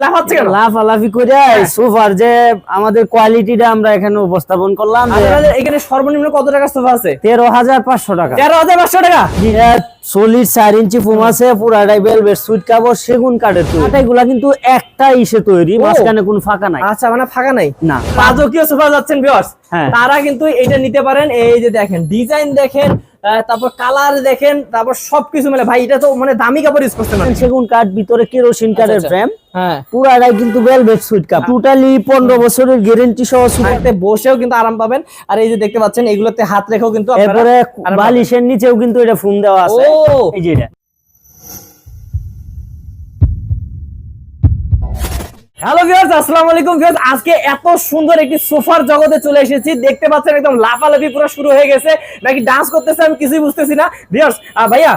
লাফালাফি করে সোফার যে আমাদের কোয়ালিটিটা আমরা এখানে উপস্থাপন করলাম এখানে সর্বনিম্ন কত টাকা সোফা আছে? তেরো হাজার পাঁচশো টাকা। তেরো হাজার পাঁচশো টাকা? সলিড চার ইঞ্চি ফোম আছে পুরাটাই বেলভেট সুইট কাপড় সেগুন কাঠের তৈরি। এগুলা কিন্তু একটা ইসে তৈরি মাঝখানে কোনো ফাঁকা নাই। আচ্ছা মানে ফাঁকা নাই? না। রাজকীয় সোফা যাচ্ছেন ভিউয়ার্স হ্যাঁ। তারা কিন্তু এটা নিতে পারেন। এই যে দেখেন ডিজাইন দেখেন তারপর কালার দেখেন তারপর সবকিছু মিলে। ভাই এটা তো মানে দামি কাপড় ইউজ করতে পারেন সেগুন কাঠ ভিতরে কেরোসিন কাঠের আচ্ছা। ফ্রেম হ্যাঁ। পুরাটাই কিন্তু বেলভেট সুইট কাপ। টোটালি পনেরো বছরের গ্যারেন্টি সহ সুইট বসেও কিন্তু আরাম পাবেন। আর এই যে দেখতে পাচ্ছেন এগুলোতে হাত রেখেও কিন্তু। বালিশের নিচেও কিন্তু এটা ফোন দেওয়া আছে। এই যে এটা। হ্যালো ভিউয়ার্স আসসালামু আলাইকুম ভিউয়ার্স আজকে এত সুন্দর একটি সোফার জগতে চলে এসেছি। দেখতে পাচ্ছেন একদম লাফালাফি পুরো শুরু হয়ে গেছে। নাকি ডান্স করতেছে আমি কিছুই বুঝতেছি না। ভিউয়ার্স ভাইয়া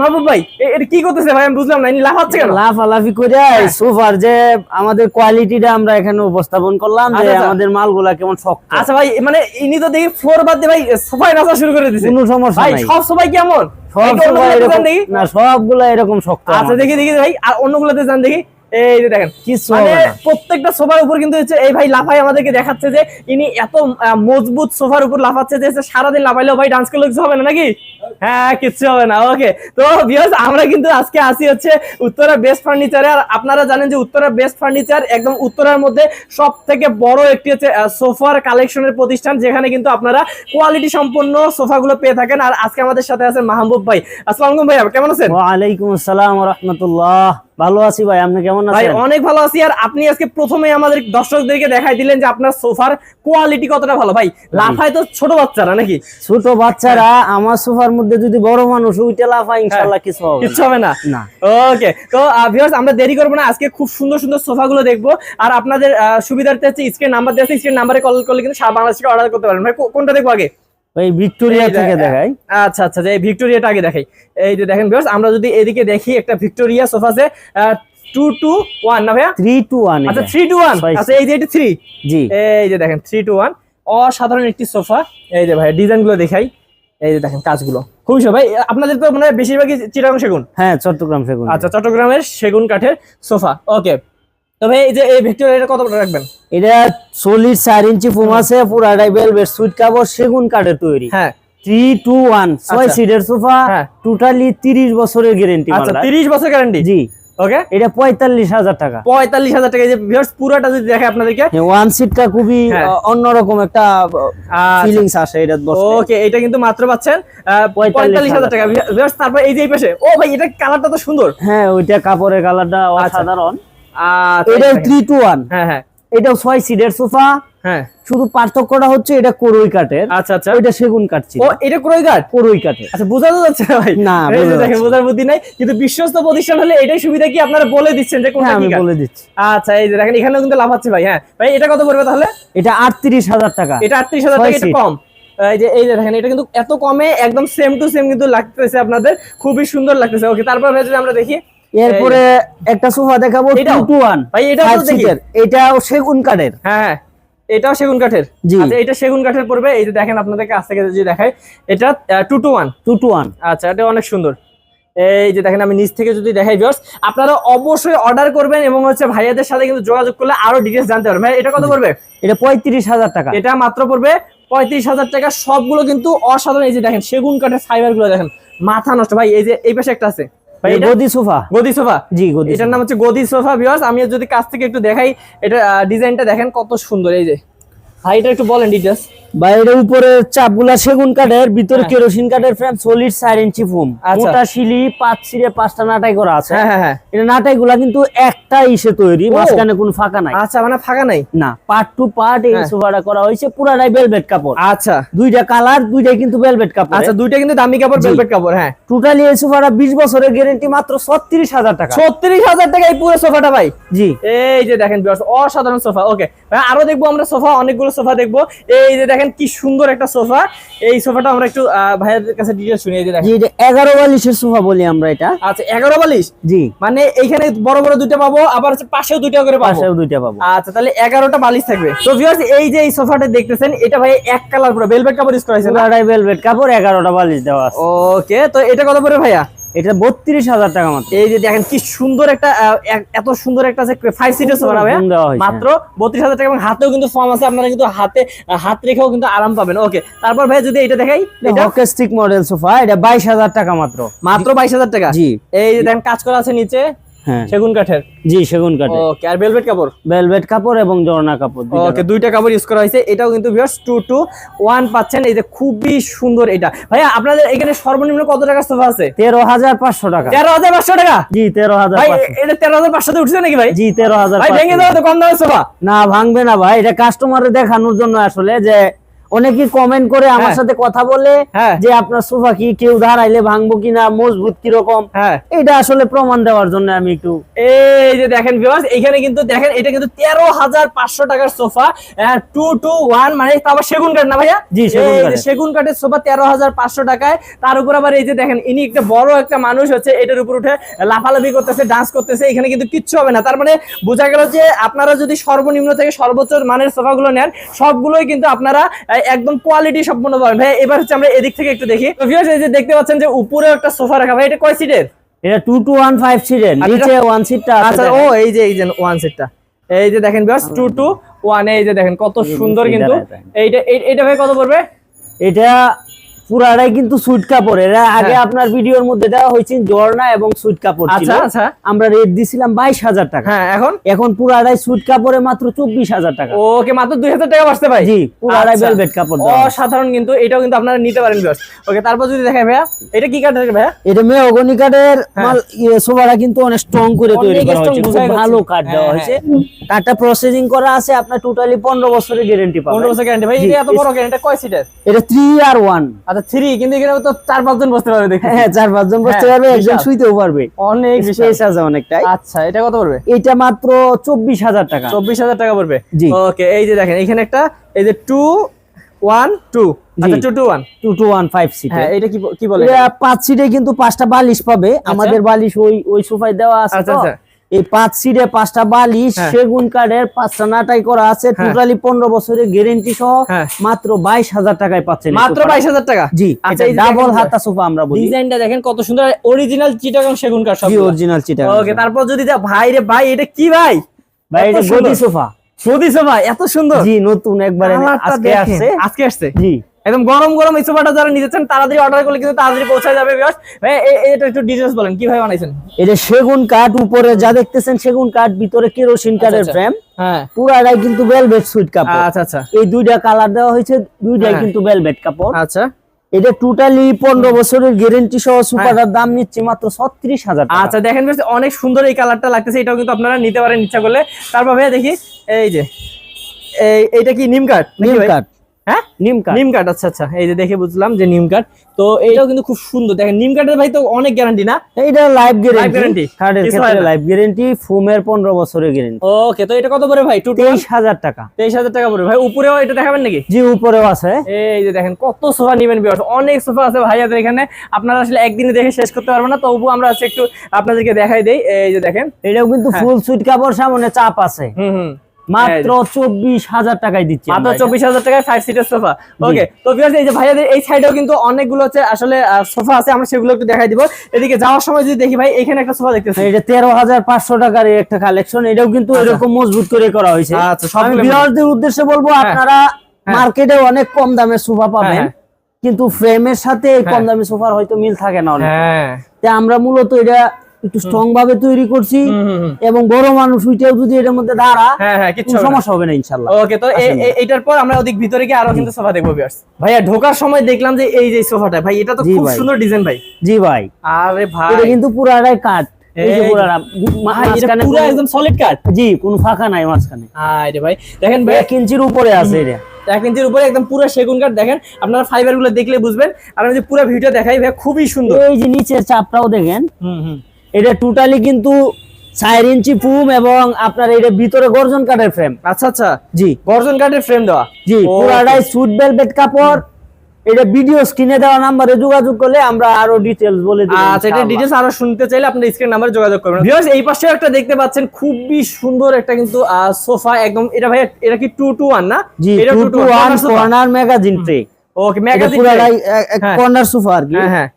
মাহবুব ভাই এটা কি করতেছে ভাই? আমি বুঝলাম না ইনি লাফাচ্ছে কেন? লাফালাফি করে সোফার যে আমাদের কোয়ালিটিটা আমরা এখানে উপস্থাপন করলাম যে আচ্ছা, আচ্ছা। আমাদের মালগুলা কেমন শক্ত। আচ্ছা ভাই মানে ইনি তো দেখি ফ্লোর বাদ দিয়ে ভাই সোফায় নাচা শুরু করে দিছে। কোনো সমস্যা নাই। ভাই সব সবাই কেমন সব একটু এরকম দেখি? না সবগুলা এরকম শক্ত আচ্ছা দেখি দেখি ভাই আর অন্যগুলোতে যান দেখি। এই যে দেখেন মানে প্রত্যেকটা সোফার উপর কিন্তু হচ্ছে এই ভাই লাফাই আমাদেরকে দেখাচ্ছে যে ইনি এত মজবুত সোফার উপর লাফাচ্ছে যে সারাদিন লাফাইলেও ভাই ডান্স করলে কিছু হবে না নাকি? হ্যাঁ কিচ্ছু হবে না ওকে তো আমরা কিন্তু আজকে আসি হচ্ছে উত্তরা বেস্ট ফার্নিচারে আর আপনারা জানেন যে উত্তরা বেস্ট ফার্নিচার একদম উত্তরার মধ্যে সব থেকে বড় একটি হচ্ছে সোফার কালেকশনের প্রতিষ্ঠান যেখানে কিন্তু আপনারা কোয়ালিটি সম্পন্ন সোফাগুলো পেয়ে থাকেন। আর আজকে আমাদের সাথে আছেন মাহবুব ভাই। আসসালামু আলাইকুম ভাই কেমন আছেন? ওয়ালাইকুম আসসালাম রহমতুল্লাহ। ভালো আছি ভাই আপনি কেমন ভাই আছেন? অনেক ভালো আছি। আর আপনি আজকে প্রথমে আমাদের দর্শকদেরকে দেখাই দিলেন যে আপনার সোফার কোয়ালিটি কতটা ভালো। ভাই লাফায় তো ছোট বাচ্চারা নাকি? ছোট বাচ্চারা আমার সোফার মধ্যে যদি বড় মানুষ উইটে লাফায় ইনশাল্লাহ কিছু হবে কিচ্ছু না। হবে না? না। ওকে তো ভিউয়ার্স আমরা দেরি করব না। আজকে খুব সুন্দর সুন্দর সোফা গুলো দেখব। আর আপনাদের সুবিধার্থে হচ্ছে স্ক্রিন নাম্বার দেওয়া আছে। স্ক্রিন নাম্বারে কল করলে কিন্তু সারা বাংলাদেশ থেকে অর্ডার করতে পারেন ভাই কোনটা দেখব আগে? ভিক্টোরিয়া থেকে দেখাই। আচ্ছা আচ্ছা যে ভিক্টোরিয়াটা আগে দেখাই। এই যে দেখেন ভিউয়ার্স আমরা যদি এদিকে দেখি একটা ভিক্টোরিয়া সোফা আছে টু না ভাইয়া? টু আচ্ছা টু আচ্ছা এই যে এটা জি। এই যে দেখেন টু অসাধারণ একটি সোফা এই যে ভাই ডিজাইনগুলো দেখাই। এই যে দেখেন কাজগুলো। খুবই। ভাই আপনাদের তো মানে বেশিরভাগই চিটাগং সেগুন? হ্যাঁ চট্টগ্রাম সেগুন। আচ্ছা চট্টগ্রামের সেগুন কাঠের সোফা ওকে তো ভাই এই যে এই ভিক্টোরিয়াটা কত করে রাখবেন? এটা সলিড চার ইঞ্চি ফোম আছে পুরাটাই বেলভেট সুইট কাপড় সেগুন কাঠের তৈরি। হ্যাঁ। থ্রি টু ওয়ান ছয় আচ্ছা। সিটের সোফা হ্যাঁ। টোটালি তিরিশ বছরের গ্যারেন্টি আচ্ছা তিরিশ বছর গ্যারান্টি জি। ওকে এটা পঁয়তাল্লিশ হাজার টাকা। পঁয়তাল্লিশ হাজার টাকা এই যে ভিউয়ার্স পুরোটা যদি দেখে আপনাদেরকে। ওয়ান সিটটা খুবই হ্যাঁ। অন্যরকম একটা ফিলিংস আসে এটা ওকে এটা কিন্তু মাত্র পাচ্ছেন পঁয়তাল্লিশ হাজার টাকা। ভিউয়ার্স তারপর এই যে এই পাশে ও ভাই এটা কালারটা তো সুন্দর। হ্যাঁ ওইটা কাপড়ের কালারটা অসাধারণ। আচ্ছা, এই থ্রি টু ওয়ান হ্যাঁ হ্যাঁ। এটা ছয় সিটের সোফা হ্যাঁ। শুধু পার্থক্যটা হচ্ছে এটা করই কাঠের। আচ্ছা আচ্ছা। ওইটা সেগুন কাঠ ছিল। ও এটা ক্রয় গার্ড করই কাঠের। আচ্ছা বোঝা যাচ্ছে ভাই। না, যে দেখেন যাচ্ছে বোঝার বুদ্ধি নাই। কিন্তু বিশ্বস্ত প্রতিষ্ঠান হলে এটাই সুবিধা কি আপনারা বলে দিচ্ছেন যে কোনটা কি বলে দিচ্ছি। আচ্ছা এই যে দেখেন এখানেও কিন্তু লাভ হচ্ছে ভাই। হ্যাঁ ভাই এটা কত পড়বে তাহলে? এটা আটত্রিশ হাজার টাকা। এটা আটত্রিশ হাজার ছয় টাকা এটা কম। এই যে এই যে দেখেন এটা কিন্তু এত কমে একদম সেম টু সেম কিন্তু লাগতেছে আপনাদের। খুবই সুন্দর লাগতেছে। ওকে তারপর যদি আমরা দেখি এরপরে একটা সোফা দেখাবো? টু টু ওয়ান ভাই দেখি। এটাও সেগুন কাঠের। হ্যাঁ হ্যাঁ। এটাও সেগুন কাঠের। জি। আচ্ছা এটা সেগুন কাঠের পড়বে। এই যে দেখেন আপনাদের কাছ থেকে যদি দেখাই এটা two two one two two one আচ্ছা এটা অনেক সুন্দর। এই যে দেখেন আমি নিচ থেকে যদি দেখাই ভিউয়ার্স আপনারা অবশ্যই অর্ডার করবেন এবং হচ্ছে ভাইয়াদের সাথে কিন্তু যোগাযোগ করলে আরও ডিটেলস জানতে পারবেন। ভাই এটা কত পড়বে? এটা পঁয়ত্রিশ হাজার টাকা। এটা মাত্র পড়বে পঁয়ত্রিশ হাজার টাকা। সবগুলো কিন্তু অসাধারণ। এই যে দেখেন সেগুন কাঠের ফাইবারগুলো দেখেন মাথা নষ্ট। ভাই এই যে এই পাশে একটা আছে। এটা গদি সোফা। গদি সোফা। জি গদি এটার নাম হচ্ছে গদি সোফা ভিউয়ার্স আমি যদি কাছ থেকে একটু দেখাই এটা ডিজাইনটা দেখেন কত সুন্দর এই যে। ভাই এটা একটু বলেন ডিটেলস উপরে চাপগুলা সেগুন কাঠের ভিতরে হ্যাঁ। কেরোসিন কাঠের ফ্রেম সলিড চার ইঞ্চি ফোম আচ্ছা। মোটা শিলি পাঁচ সিরে পাঁচটা নাটাই করা আছে। হ্যাঁ হ্যাঁ এটা নাটাই গুলা কিন্তু একটা ইসে তৈরি মাঝখানে কোনো ফাঁকা নাই। আচ্ছা মানে ফাঁকা নাই? না পার্ট টু পার্ট এই। সোফাটা করা হয়েছে পুরাটাই বেলভেট কাপড়। আচ্ছা। দুইটা কালার দুইটাই কিন্তু বেলভেট কাপড়। আচ্ছা দুইটা কিন্তু দামি কাপড়। ভেলভেট কাপড় হ্যাঁ। টোটালি এই সোফাটা বিশ বছরের গ্যারেন্টি মাত্র ছত্রিশ হাজার টাকা। ছত্রিশ হাজার টাকা এই পুরো সোফাটা ভাই? জি। এই যে দেখেন অসাধারণ সোফা। ওকে আরও দেখব আমরা সোফা অনেকগুলো সোফা দেখব। এই যে দেখেন কি সুন্দর একটা সোফা। এই সোফাটা আমরা একটু ভাইয়াদের কাছে ডিটেলস শুনি এই যে দেখেন এগারো বালিশের সোফা বলি আমরা এটা। আচ্ছা এগারো বালিশ? জি। মানে এইখানে বড় বড় দুইটা পাবো আবার হচ্ছে পাশেও দুইটা করে পাবো? পাশেও দুইটা পাবো। আচ্ছা তাহলে এগারোটা বালিশ থাকবে। তো ভিউয়ার্স এই যে এই সোফাটা দেখতেছেন এটা ভাই এক কালার পুরো। ভেলভেট কাপড় ইউজ করা হয়েছে বেলভেট কাপড় এগারোটা বালিশ দেওয়া আছে। ওকে তো এটা কত পড়বে ভাইয়া? এটা বত্রিশ হাজার টাকা মাত্র। এই যে দেখেন কি সুন্দর একটা এত সুন্দর একটা ফাইভ সিটের সোফা। মাত্র বত্রিশ হাজার টাকা এবং হাতেও কিন্তু ফর্ম আছে আপনারা কিন্তু হাতে হাত রেখেও কিন্তু আরাম পাবেন। ওকে তারপর ভাই যদি এটা দেখাই স্টিক মডেল সোফা এটা বাইশ হাজার টাকা মাত্র। মাত্র বাইশ হাজার টাকা? জি। এই যে দেখেন কাজ করা আছে নিচে। সেগুন কাঠের? জি সেগুন কাঠে ওকে আর ভেলভেট কাপড়? ভেলভেট কাপড় এবং জর্না কাপড় ওকে দুইটা কাপড় ইউজ করা হয়েছে। এটাও কিন্তু ভিউয়ার্স টু টু ওয়ান পাচ্ছেন। এই যে খুবই সুন্দর এটা। ভাইয়া আপনাদের এখানে সর্বনিম্ন কত টাকার সোফা আছে? তেরো হাজার পাঁচশো টাকা। তেরো হাজার পাঁচশো টাকা? জি তেরো হাজার ভাই এটা তেরো হাজার পাঁচশো উঠছে নাকি ভাই? জি তেরো হাজার ভাই ভেঙে। দেওয়া তো কম দামের সোফা না ভাঙবে না ভাই। এটা কাস্টমারে দেখানোর জন্য আসলে যে অনেকেই কমেন্ট করে আমার হ্যাঁ। সাথে কথা বলে হ্যাঁ। যে আপনার সোফা কি কেউ দাঁড়াইলে ভাঙবো কিনা মজবুত কীরকম হ্যাঁ এটা আসলে প্রমাণ দেওয়ার জন্য আমি একটু এই যে দেখেন ভিউয়ার্স এখানে কিন্তু দেখেন এটা কিন্তু তেরো হাজার পাঁচশো টাকার সোফা টু টু ওয়ান মানে আবার সেগুন কাঠ না ভাইয়া জি, সেগুন কাঠের। সোফা তেরো হাজার পাঁচশো টাকায় তার উপর আবার এই যে দেখেন ইনি একটা বড় একটা মানুষ হচ্ছে এটার উপর উঠে লাফালাফি করতেছে ডান্স করতেছে এখানে কিন্তু কিচ্ছু হবে না তার মানে বোঝা গেল যে আপনারা যদি সর্বনিম্ন থেকে সর্বোচ্চ মানের সোফাগুলো নেন সবগুলোই কিন্তু আপনারা একদম কোয়ালিটি সম্পূর্ণ পাবেন ভাই এবার হচ্ছে আমরা এদিক থেকে একটু দেখি। viewers, এই যে দেখতে পাচ্ছেন যে উপরে একটা সোফা রাখা। ভাই এটা কয় সিটের এটা টু টু ওয়ান ফাইভ সিটের আর নিচে ওয়ান সিটটা আচ্ছা ও এই যে এই যে ওয়ান সিটটা এই যে দেখেন টু ওয়ান এই যে দেখেন কত সুন্দর কিন্তু। এইটা এই- এইটা ভাই কত পড়বে? এটা পুরাটাই কিন্তু সুইট কাপড়। এরা আগে হ্যাঁ। আপনার ভিডিওর মধ্যে দেওয়া হয়েছে জর্না এবং সুইট কাপড় ছিল। আচ্ছা আচ্ছা। আমরা রেট দিছিলাম বাইশ হাজার টাকা। হ্যাঁ এখন? এখন পুরাটাই সুইট কাপড়ে মাত্র চব্বিশ হাজার টাকা। ওকে মাত্র দুই হাজার টাকা বাঁচতে জি পুরাটাই আচ্ছা। ভেলভেট কাপড় দেওয়া। আছে। অসাধারণ কিন্তু এটাও কিন্তু আপনারা নিতে পারেন বিয়ার্স ওকে তারপর যদি দেখাই ভাইয়া এটা কি কাঠ ভাইয়া? এটা মেহগনি কাঠের হ্যাঁ। মাল ইয়ে, সোফাটা কিন্তু অনেক স্ট্রং করে তৈরি করা হয়েছে। ভালো কাঠ দেওয়া হ্যাঁ, হয়েছে। কাঠটা প্রসেসিং করা আছে আপনার টোটালি পনেরো বছরের গ্যারেন্টি পনেরো বছর গ্যারান্টি ভাই এটা এত বড় গ্যারান্টি কয় সিটের এটা থ্রি আর ওয়ান আচ্ছা থ্রি কিন্তু এখানে তো চার পাঁচজন বসতে পারবে দেখি হ্যাঁ চার পাঁচজন বসতে হ্যাঁ, পারবে একজন শুইতেও পারবে। অনেক স্পেস আছে অনেকটাই। আচ্ছা এটা কত পড়বে? এটা মাত্র চব্বিশ হাজার টাকা। চব্বিশ হাজার টাকা পড়বে? জি। ওকে এই যে দেখেন এখানে একটা এই যে টু ওয়ান টু আচ্ছা পাঁচ সিটে কিন্তু পাঁচটা বালিশ পাবে। আমাদের বালিশ ওই ওই সোফায় দেওয়া আছে আচ্ছা। আচ্ছা। এই পাঁচ সিটে পাঁচটা বালিশ হ্যাঁ। সেগুন কাঠের পাঁচটা নাটাই করা আছে। হ্যাঁ। টোটালি পনেরো বছরের গ্যারেন্টি সহ হ্যাঁ। মাত্র বাইশ হাজার টাকায় পাচ্ছেন মাত্র বাইশ হাজার টাকা? জি আচ্ছা ডাবল হাতা সোফা আমরা বলি। ডিজাইনটা দেখেন কত সুন্দর। অরিজিনাল চিটাগং সেগুন কাঠ সব জি অরিজিনাল চিটা ওকে তারপর যদি যা ভাই রে ভাই এটা কি ভাই? ভাই এটা। গদি সোফা সৌদি সোফা এত সুন্দর। জি নতুন একবারে আজকে আসছে। আজকে আসছে? জি। একদম গরম গরম এই সোফাটা যারা নিতে চান তাড়াতাড়ি অর্ডার করলে কিন্তু তাড়াতাড়ি পৌঁছে যাবে বিকজ ভাই এটা একটু ডিটেলস বলেন কীভাবে বানাইছেন? এটা সেগুন কাঠ উপরে যা দেখতেছেন সেগুন কাঠ ভিতরে কেরোসিন কাঠের আচ্ছা। ফ্রেম হ্যাঁ। পুরাটাই কিন্তু ভেলভেট সুইট কাপড়। আচ্ছা আচ্ছা। এই দুইটা কালার দেওয়া হয়েছে দুইটাই হ্যাঁ। কিন্তু ভেলভেট কাপড়। আচ্ছা। এটা টোটালি পনেরো বছরের গ্যারেন্টি সহ সুপারটার দাম নিচ্ছে মাত্র ছত্রিশ হাজার আচ্ছা দেখেন বেশ অনেক সুন্দর এই কালারটা লাগতেছে এটাও কিন্তু আপনারা নিতে পারেন ইচ্ছা করলে। তারপর ভাইয়া দেখি এই যে এই এইটা কি নিম কাঠ? নিম? কাঠ। হ্যাঁ? নিম কাঠ। নিম কাঠ আচ্ছা আচ্ছা। এই যে দেখে বুঝলাম যে নিম কাঠ। তো এইটাও কিন্তু খুব সুন্দর। দেখেন নিম কাঠের ভাই তো অনেক গ্যারান্টি না? এইটা লাইফ? গ্যারেন্টি ক্ষেত্রে লাইফ গ্যারেন্টি ফোমের বছরের গ্যারেন্টি ওকে তো এটা কত পড়ে ভাই? টু তেইশ হাজার টাকা। তেইশ হাজার টাকা পড়বে ভাই উপরেও এটা দেখাবেন নাকি? জি উপরেও আছে। এই যে দেখেন কত সোফা নিবেন বিয়ার্স অনেক সোফা আছে এখানে। আপনারা আসলে একদিনে দেখে শেষ করতে পারবেন না। তবু আমরা একটু আপনাদেরকে দেখাই দেই। এই যে দেখেন। এটাও কিন্তু হ্যাঁ। ফুল সুইট কাপড় সামনে চাপ আছে। হুম হুম। মাত্র চব্বিশ হাজার টাকায় দিচ্ছি মাত্র চব্বিশ হাজার টাকায় ফাইভ সিটের সোফা ওকে তো এই যে ভাইয়াদের এই সাইডেও কিন্তু অনেকগুলো হচ্ছে আসলে সোফা আছে আমরা সেগুলো একটু দেখাই দিব এদিকে যাওয়ার সময় যদি দেখি ভাই এখানে একটা সোফা দেখতেছি এটা তেরো হাজার পাঁচশো টাকার একটা কালেকশন এটাও কিন্তু এরকম মজবুত করে করা হয়েছে আচ্ছা, আমি মজবুত। উদ্দেশ্যে বলব হ্যাঁ। আপনারা হ্যাঁ। মার্কেটে অনেক কম দামের সোফা পাবেন হ্যাঁ। কিন্তু ফ্রেমের সাথে কম হ্যাঁ। দামি সোফার হয়তো মিল থাকে না অনেক হ্যাঁ আমরা মূলত এটা একটু স্ট্রং ভাবে তৈরি করছি। এবং বড় মানুষ উঠেও যদি এটার মধ্যে দাঁড়া হ্যাঁ হ্যাঁ। সমস্যা হবে না ইনশাল্লাহ ওকে তো এটার পর আমরা ওদিক ভিতরে গিয়ে আরও কিন্তু সোফা দেখব ভাইয়া ঢোকার সময় দেখলাম যে এই যে সোফাটা ভাই এটা তো খুব সুন্দর ডিজাইন ভাই। জি ভাই। আরে ভাই। এটা কিন্তু পুরাটাই কাঠ। যে জি কোনো ফাঁকা নাই মাঝখানে। আরে ভাই দেখেন ভাই। এক ইঞ্চির উপরে আছে এটা। এক ইঞ্চির উপরে একদম পুরো সেগুন কাঠ দেখেন। আপনারা ফাইবারগুলো দেখলে বুঝবেন। আর আমি যদি পুরো ভিডিও দেখাই ভাই খুবই সুন্দর। এই যে নিচের চাপটাও দেখেন। হুম হুম। এটা টোটালি কিন্তু চার ইঞ্চি ফুম এবং আপনার এটা ভিতরে গর্জন কাঠের ফ্রেম আচ্ছা আচ্ছা। জি। গর্জন কাঠের ফ্রেম দেওয়া? জি পুরাটাই সুট বেলভেট কাপড়। এটা ভিডিও স্ক্রিনে দেওয়া নাম্বারে যোগাযোগ করলে আমরা আরও ডিটেলস বলে দিব আচ্ছা এটা ডিটেলস আরও শুনতে চাইলে আপনি স্ক্রিন নাম্বারে যোগাযোগ করবেন। ভিউয়ার্স এই পাশে একটা দেখতে পাচ্ছেন খুবই সুন্দর একটা কিন্তু সোফা একদম এটা ভাই এটা কি 2 টু 1 না? এটা two 2 two one corner magazine tray okay magazine পুরাটাই হ্যাঁ। কর্নার সোফা আর কি। হ্যাঁ হ্যাঁ।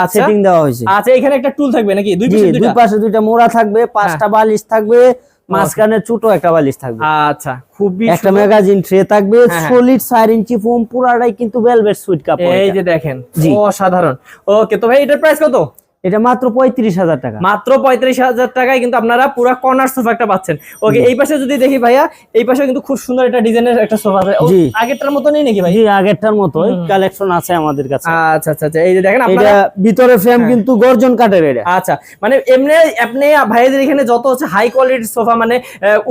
আচ্ছা। সেটিং দেওয়া হয়েছে। আচ্ছা এখানে একটা টুল থাকবে নাকি? দুই পাশে দুই দুইটা? পাশে দুইটা মোড়া থাকবে পাঁচটা বালিশ থাকবে মাঝখানে ছোট একটা বালিশ থাকবে। আচ্ছা খুবই একটা ম্যাগাজিন ট্রে থাকবে হ্যাঁ, হ্যাঁ। সলিড 4 ইঞ্চি ফোম পুরাটাই কিন্তু ভেলভেট সুইট কাপড় এই যে দেখেন অসাধারণ। ওকে তো ভাই এটার প্রাইস কত? এটা মাত্র পঁয়ত্রিশ হাজার টাকা। মাত্র পঁয়ত্রিশ হাজার টাকায় কিন্তু আপনারা পুরো কর্নার সোফা একটা পাচ্ছেন। ওকে এই পাশে যদি দেখি ভাইয়া এই পাশে কিন্তু খুব সুন্দর একটা ডিজাইনের একটা সোফা আছে। জি। আগেরটার মতো নেই নাকি ভাই? জি আগেরটার মতোই কালেকশন আছে আমাদের কাছে। আচ্ছা আচ্ছা আচ্ছা এই যে দেখেন আপনারা ভিতরে ফ্রেম কিন্তু গর্জন কাঠের এটা। আচ্ছা মানে এমনি আপনি ভাইদের এখানে যত হচ্ছে হাই কোয়ালিটির সোফা মানে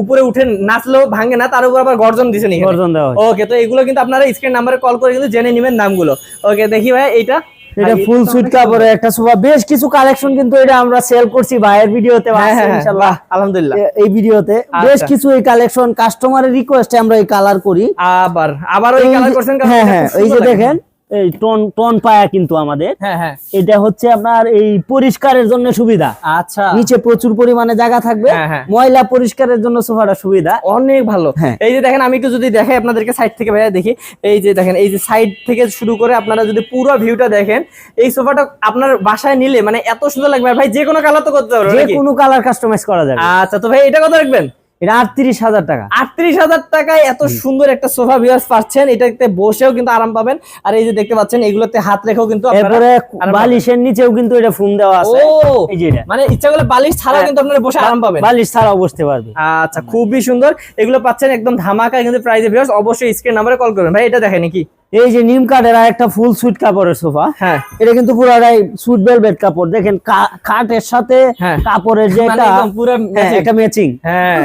উপরে উঠে নাচলেও ভাঙে না তার উপর আবার গর্জন দিছেন গর্জন দেওয়া ওকে তো এগুলো কিন্তু আপনারা স্ক্রিন নাম্বারে কল করে কিন্তু জেনে নেবেন নামগুলো। ওকে দেখি ভাই এইটা এটা ফুল স্যুট অনেক একটা সোফা বেশ কিছু কালেকশন কিন্তু এটা আমরা সেল করছি ভাইয়ের ভিডিওতে আছে ইনশাআল্লাহ আলহামদুলিল্লাহ। এই ভিডিওতে বেশ আচ্ছা। কিছু এই কালেকশন কাস্টমারের রিকোয়েস্টে আমরা এই কালার করি। আবার আবার ওই কালার করছেন কারণ হ্যাঁ হ্যাঁ এই যে দেখেন এই টন টন পায়া কিন্তু আমাদের। হ্যাঁ হ্যাঁ। এটা হচ্ছে আপনার এই পরিষ্কারের জন্য সুবিধা। আচ্ছা। নিচে প্রচুর পরিমাণে জায়গা থাকবে। হ্যাঁ। ময়লা পরিষ্কারের জন্য সোফাটা সুবিধা। অনেক ভালো। এই যে দেখেন আমি একটু যদি দেখাই আপনাদেরকে সাইড থেকে ভাইয়া দেখি। এই যে দেখেন এই যে সাইড থেকে শুরু করে আপনারা যদি পুরো ভিউটা দেখেন এই সোফাটা আপনার বাসায় নিলে মানে এত সুন্দর লাগবে। আর ভাই যে কোনো কালার তো করতে পারবে যে কোনো কালার কাস্টমাইজ করা যাবে। আচ্ছা তো ভাই এটা কত রাখবেন? এটা আটত্রিশ হাজার টাকা। আটত্রিশ হাজার টাকায় এত সুন্দর একটা সোফা ভিউয়ার্স পাচ্ছেন এটাতে বসেও কিন্তু আরাম পাবেন। আর এই যে দেখতে পাচ্ছেন এগুলোতে হাত রেখেও কিন্তু এরপরে বালিশের নিচেও কিন্তু এটা ফুম দেওয়া আছে। এই যে এটা। মানে ইচ্ছা করলে বালিশ ছাড়াও হ্যাঁ। কিন্তু আপনারা বসে আরাম পাবেন। বালিশ ছাড়াও বসতে পারবে। আচ্ছা খুবই সুন্দর। এগুলো পাচ্ছেন একদম ধামাকা কিন্তু প্রাইজে ভিউয়ার্স অবশ্যই স্ক্রিন নাম্বারে কল করবেন। ভাই এটা দেখেন নাকি এই যে নিম কাঠের আর একটা ফুল সুইট কাপড়ের সোফা হ্যাঁ। এটা কিন্তু পুরাটাই সুইট ভেলভেট কাপড়। দেখেন কাঠের সাথে হ্যাঁ। কাপড়ের যে মানে একটা পুরো একটা ম্যাচিং হ্যাঁ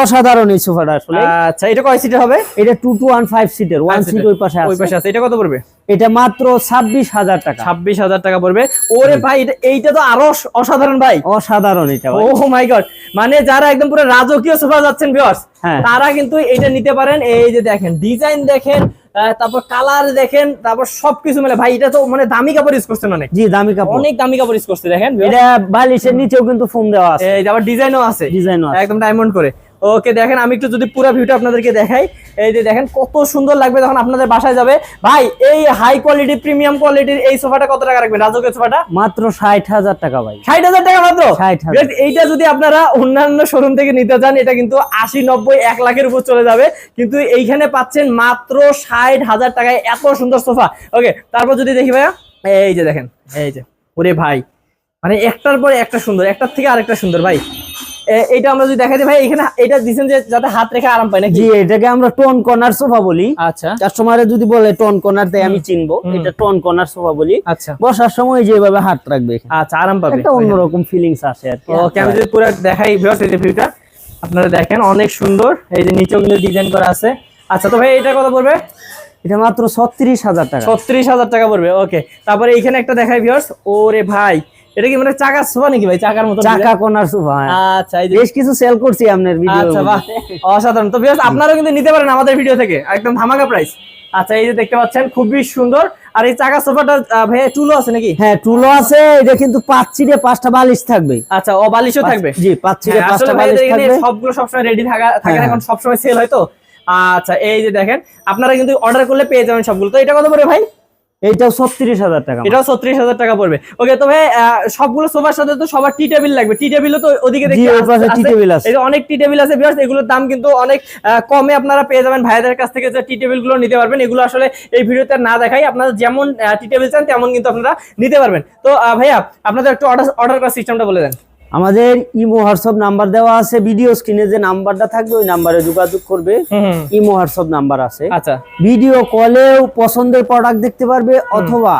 অসাধারণ এই সোফাটা আসলে। আচ্ছা এটা কয় সিটের হবে? এটা টু টু ওয়ান ফাইভ সিটের ওয়ান সিট ওই পাশে ওই পাশে আছে। এটা কত পড়বে? এটা মাত্র ছাব্বিশ হাজার টাকা। ছাব্বিশ হাজার টাকা পড়বে। ওরে ভাই এটা এইটা তো আরও অসাধারণ ভাই। অসাধারণ এটা ও মাই গড মানে যারা একদম পুরো রাজকীয় সোফা যাচ্ছেন ভিউয়ার্স হ্যাঁ। তারা কিন্তু এটা নিতে পারেন। এই যে দেখেন ডিজাইন দেখেন তারপর কালার দেখেন তারপর সবকিছু মিলে। ভাই এটা তো মানে দামি কাপড় ইউজ করছেন অনেক। জি দামি কাপড়। অনেক দামি কাপড় ইউজ করছে দেখেন। এটা বালিশের নিচেও কিন্তু ফোম দেওয়া আছে। এই আবার ডিজাইনও আছে। ডিজাইন একদম ডায়মন্ড করে। ওকে দেখেন আমি একটু যদি পুরো ভিউটা আপনাদেরকে দেখাই এই যে দেখেন কত সুন্দর লাগবে যখন আপনাদের বাসায় যাবে। ভাই এই হাই কোয়ালিটি প্রিমিয়াম কোয়ালিটির এই সোফাটা কত টাকা রাখবেন? রাজকীয় সোফাটা? মাত্র ষাট হাজার টাকা ভাই। ষাট হাজার টাকা মাত্র? 60,000 এইটা যদি আপনারা অন্যান্য শোরুম থেকে নিতে চান এটা কিন্তু আশি নব্বই এক লাখের উপর চলে যাবে। কিন্তু এইখানে পাচ্ছেন মাত্র ষাট হাজার টাকায় এত সুন্দর সোফা। ওকে তারপর যদি দেখি ভাইয়া এই যে দেখেন এই যে। ওরে ভাই মানে একটার পর একটা সুন্দর একটার থেকে আরেকটা সুন্দর ভাই। এ- এইটা আমরা যদি দেখাই ভাই এখানে এটা দিচ্ছেন যে যাতে হাত রেখে আরাম পায় নাকি? জি এটাকে আমরা টোন কর্নার সোফা বলি। আচ্ছা। কাস্টমারে যদি বলে টোন কর্নার তাই আমি চিনবো। এটা টোন কর্নার সোফা বলি। আচ্ছা। বসার সময় যেভাবে হাত রাখবে আচ্ছা আরাম পাবে। একটা অন্যরকম ফিলিংস আসে আর কি। ওকে আমি যদি পুরো দেখাই ভিউয়ার্স এই ভিউটা আপনারা দেখেন অনেক সুন্দর। এই যে নিচেও কিন্তু ডিজাইন করা আছে। আচ্ছা তো ভাই এটা কত পড়বে? এটা মাত্র ছত্রিশ হাজার টাকা। ছত্রিশ হাজার টাকা পড়বে ওকে। তারপরে এইখানে একটা দেখাই ভিউয়ার্স ওরে ভাই এটা কি মানে চাকার সোফা নাকি ভাই? চাকার মতো চাকা কর্নার সোফা আচ্ছা এই যে বেশ কিছু সেল করছি আপনার ভিডিও আচ্ছা বাহ অসাধারণ। তো ভিউয়ার্স আপনারাও কিন্তু নিতে পারেন আমাদের ভিডিও থেকে। একদম ধামাকা প্রাইস আচ্ছা এই যে দেখতে পাচ্ছেন খুবই সুন্দর। আর এই চাকা সোফাটা ভাই চুলো আছে নাকি? হ্যাঁ টুলো আছে এটা কিন্তু পাঁচ সিটে পাঁচটা বালিশ থাকবে। আচ্ছা ও বালিশও থাকবে? জি পাঁচ সিটে হ্যাঁ, পাঁচটা বালিশ থাকবে। সবগুলো সবসময় রেডি থাকা থাকে না, হ্যাঁ, এখন সবসময় সেল হয় তো। আচ্ছা এই যে দেখেন আপনারা কিন্তু অর্ডার করলে পেয়ে যাবেন সবগুলো। তো এটা কত পড়বে ভাই? এইটাও ছত্রিশ হাজার টাকা এটাও ছত্রিশ হাজার টাকা পড়বে। ওকে তো ভাই আহ, সবগুলো সোফার সাথে তো সবার টি টেবিল লাগবে। টি টেবিলও তো ওদিকে টি টেবিল আছে। অনেক টি টেবিল আছে বিয়ার্স এগুলোর দাম কিন্তু অনেক কমে আপনারা পেয়ে যাবেন। ভাইদের কাছ থেকে যে টি টেবিলগুলো নিতে পারবেন এগুলো আসলে এই ভিডিওতে না দেখাই। আপনারা যেমন টি টেবিল চান তেমন কিন্তু আপনারা নিতে পারবেন। তো ভাইয়া আপনাদের একটু অর্ডার অর্ডার করার সিস্টেমটা বলে দেন। আমাদের ইমো হোয়াটসঅ্যাপ নাম্বার দেওয়া আছে ভিডিও স্ক্রিনে যে নাম্বারটা থাকবে ওই নাম্বারে যোগাযোগ করবে। ইমো হোয়াটসঅ্যাপ নাম্বার আছে। আচ্ছা। ভিডিও কলেও পছন্দের প্রোডাক্ট দেখতে পারবে অথবা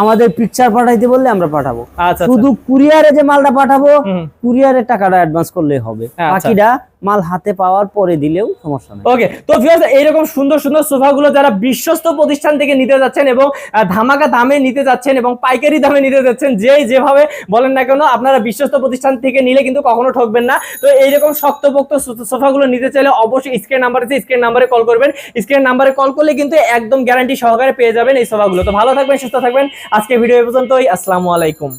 আমাদের পিকচার পাঠাইতে বললে আমরা পাঠাবো। আচ্ছা শুধু কুরিয়ারে যে মালটা পাঠাবো হুম। কুরিয়ারের টাকাটা অ্যাডভান্স করলেই হবে। আচ্ছা। বাকিটা মাল হাতে পাওয়ার পরে দিলেও সমস্যা নেই। ওকে তো ভিউয়ার্স এইরকম সুন্দর সুন্দর সোফাগুলো যারা বিশ্বস্ত প্রতিষ্ঠান থেকে নিতে যাচ্ছেন এবং ধামাকা দামে নিতে যাচ্ছেন এবং পাইকারি দামে নিতে যাচ্ছেন যেই যেভাবে বলেন না কেন আপনারা বিশ্বস্ত প্রতিষ্ঠান থেকে নিলে কিন্তু কখনো ঠকবেন না। তো এইরকম শক্তপোক্ত সোফাগুলো নিতে চাইলে অবশ্যই স্ক্রিন নাম্বার আছে স্ক্রিন নাম্বারে কল করবেন। স্ক্রিন নাম্বারে কল করলে কিন্তু একদম গ্যারান্টি সহকারে পেয়ে যাবেন এই সোফাগুলো। তো ভালো থাকবেন সুস্থ থাকবেন। আজকে ভিডিও পর্যন্তই। আসসালামু আলাইকুম।